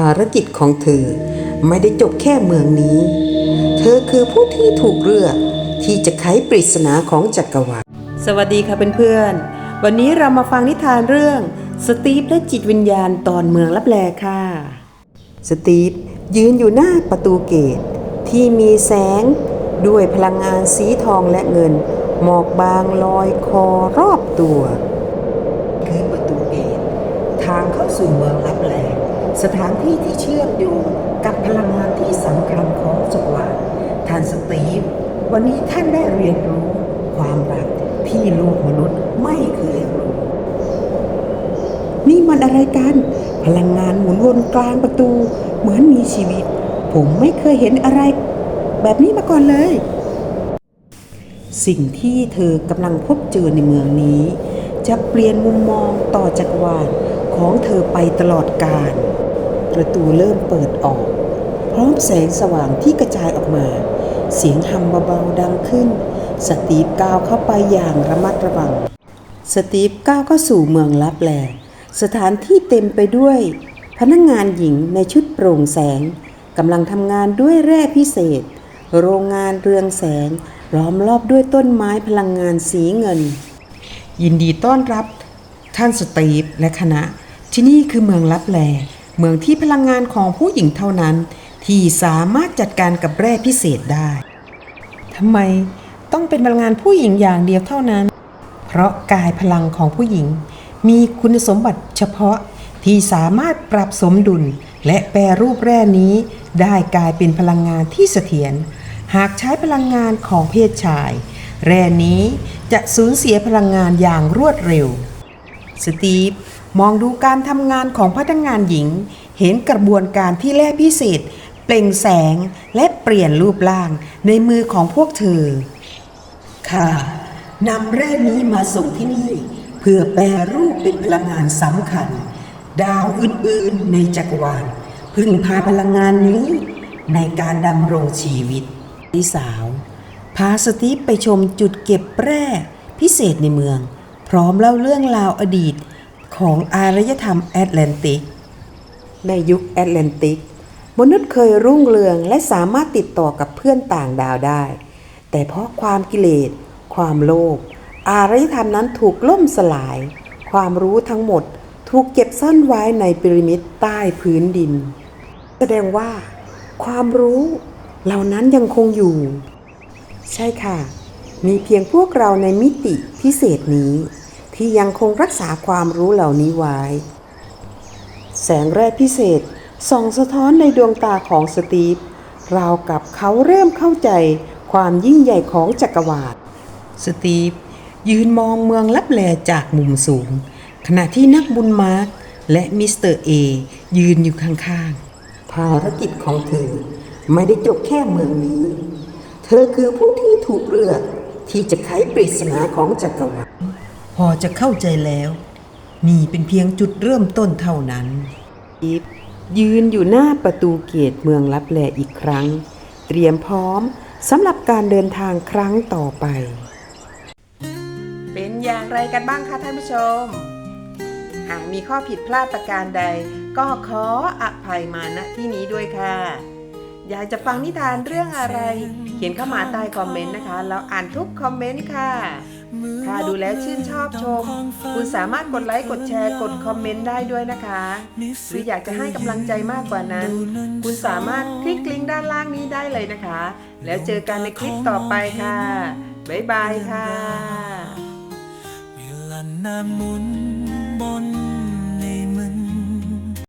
ารกิจของเธอ ไม่ได้จบแค่เมืองนี้ เธอคือผู้ที่ถูกเลือกที่จะไขปริศนาของจักรวาล สวัสดีค่ะเพื่อนๆ วันนี้เรามาฟังนิทานเรื่อง สตีฟและจิตวิญญาณตอนเมืองลับแลค่ะ สตีฟยืนอยู่หน้าประตูเกต ที่มีแสงด้วยพลังงานสีทองและเงิน หมอกบางลอยคอรอบตัว คือประตูเกต ทางเข้าสู่เมืองลับแล สถานที่ที่เชื่อมโยงกับพลังงานที่สำคัญของจักรวาลท่านสตีฟวันนี้ท่านได้เรียนรู้ความรักที่โลกมนุษย์ไม่เคยรู้ นี่มันอะไรกัน พลังงานหมุนวนกลางประตู เหมือนมีชีวิต ผมไม่เคยเห็นอะไร แบบนี้มาก่อนเลย สิ่งที่เธอกำลังพบเจอในเมืองนี้ จะเปลี่ยนมุมมองต่อจักรวาลของเธอไปตลอดกาล ประตูเริ่มเปิดออก พร้อมแสงสว่างที่กระจายออกมา เสียงฮัมเบาๆดังขึ้น สตีฟก้าวเข้าไปอย่างระมัดระวัง สตีฟก้าวเข้าสู่เมืองลับแลสถานที่เต็มไปด้วย พนักงงานหญิงในชุดโปร่งแสงกำลังทำงานด้วยแร่พิเศษ โรงงานเรืองแสงล้อมรอบด้วยต้นไม้พลังงานสีเงิน ยินดีต้อนรับท่านสตีฟและคณะ ที่นี่คือเมืองลับแล เมืองที่พลังงานของผู้หญิงเท่านั้น ที่สามารถจัดการกับแร่พิเศษได้ทำไมต้องเป็นพลังงานผู้หญิงอย่างเดียวเท่านั้น เพราะกายพลังของผู้หญิง มีคุณสมบัติเฉพาะที่สามารถปรับสมดุล และแปรรูปแร่นี้ ได้กลายเป็นพลังงานที่เสถียรหากใช้พลังงานของเพศชาย แร่นี้จะสูญเสียพลังงานอย่างรวดเร็ว สตีฟ มองดูการทำงานของพนักงานหญิง เห็นกระบวนการที่แร่พิเศษ เปล่งแสงและเปลี่ยนรูปร่างในมือของพวกเธอ ค่ะนำแร่นี้มาส่งที่นี่ เพื่อแปรรูปเป็นพลังงานสำคัญ ดาวอื่นๆในจักรวาลพึ่งพาพลังงานนี้ ในการดำรงชีวิตที่สาวพาสตีฟไปชมจุดเก็บแร่พิเศษในเมือง พร้อมเล่าเรื่องราวอดีต ของอารยธรรมแอตแลนติก ในยุคแอตแลนติก มนุษย์เคยรุ่งเรืองและสามารถติดต่อกับเพื่อนต่างดาวได้ แต่เพราะความกิเลส ความโลภ อารยธรรมนั้นถูกล่มสลาย ความรู้ทั้งหมดถูกเก็บซ่อนไว้ในพีระมิดใต้พื้นดิน แสดงว่า ความรู้เหล่านั้นยังคงอยู่ ใช่ค่ะ มีเพียงพวกเราในมิติพิเศษนี้ ที่ยังคงรักษาความรู้เหล่านี้ไว้ แสงแรกพิเศษส่องสะท้อนในดวงตาของสตีฟราวกับเขาเริ่มเข้าใจความยิ่งใหญ่ของจักรวาลสตีฟยืนมองเมืองลับแลจากมุมสูง ขณะที่นักบุญมาร์กและมิสเตอร์เอยืนอยู่ข้างๆ ภารกิจของเธอไม่ได้จบแค่เมืองนี้ เธอคือผู้ที่ถูกเลือกที่จะไขปริศนาของจักรวาล พอจะเข้าใจแล้ว นี่เป็นเพียงจุดเริ่มต้นเท่านั้น อีฟยืนอยู่หน้าประตูเกตเมืองลับแลอีกครั้ง เตรียมพร้อมสำหรับการเดินทางครั้งต่อไป เป็นอย่างไรกันบ้างคะท่านผู้ชม หากมีข้อผิดพลาดประการใด ก็ขออภัยมาณที่นี้ด้วยค่ะ อยากจะฟังนิทานเรื่องอะไร เขียนเข้ามาใต้คอมเมนต์นะคะ เราอ่านทุกคอมเมนต์ค่ะ ถ้าดูแล้วชื่นชอบชม คุณสามารถกดไลค์ กดแชร์ กดคอมเมนต์ได้ด้วยนะคะ หรืออยากจะให้กำลังใจมากกว่านั้น คุณสามารถคลิกลิงก์ด้านล่างนี้ได้เลยนะคะ แล้วเจอกันในคลิปต่อไปค่ะ บ๊ายบายค่ะเวลานานหมุนบน